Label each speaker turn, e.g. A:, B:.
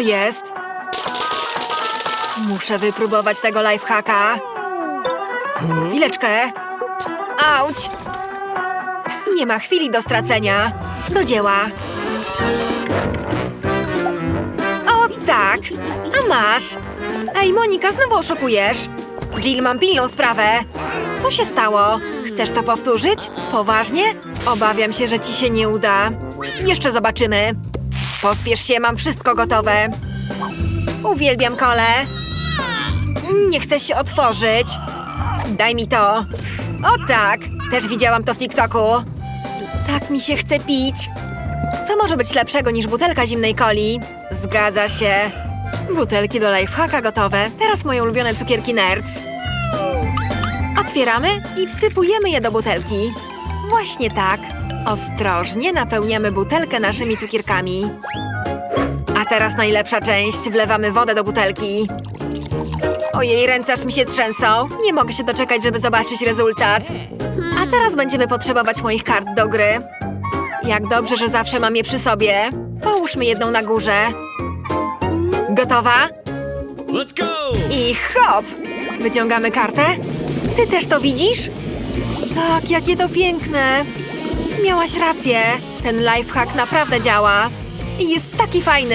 A: jest? Muszę wypróbować tego lifehacka. Chwileczkę. Ps, auć! Nie ma chwili do stracenia. Do dzieła. O tak! A masz! Ej, Monika, znowu oszukujesz. Jill, mam pilną sprawę. Co się stało? Chcesz to powtórzyć? Poważnie? Obawiam się, że ci się nie uda. Jeszcze zobaczymy. Pospiesz się, mam wszystko gotowe. Uwielbiam kole. Nie chcę się otworzyć. Daj mi to. O tak, też widziałam to w TikToku. Tak mi się chce pić. Co może być lepszego niż butelka zimnej coli? Zgadza się. Butelki do lifehacka gotowe. Teraz moje ulubione cukierki Nerds. Otwieramy i wsypujemy je do butelki. Właśnie tak. Ostrożnie napełniamy butelkę naszymi cukierkami. A teraz najlepsza część. Wlewamy wodę do butelki. Ojej, ręce aż mi się trzęsą. Nie mogę się doczekać, żeby zobaczyć rezultat. A teraz będziemy potrzebować moich kart do gry. Jak dobrze, że zawsze mam je przy sobie. Połóżmy jedną na górze. Gotowa?
B: Let's go!
A: I hop! Wyciągamy kartę. Ty też to widzisz? Tak, jakie to piękne. Miałaś rację. Ten lifehack naprawdę działa. I jest taki fajny.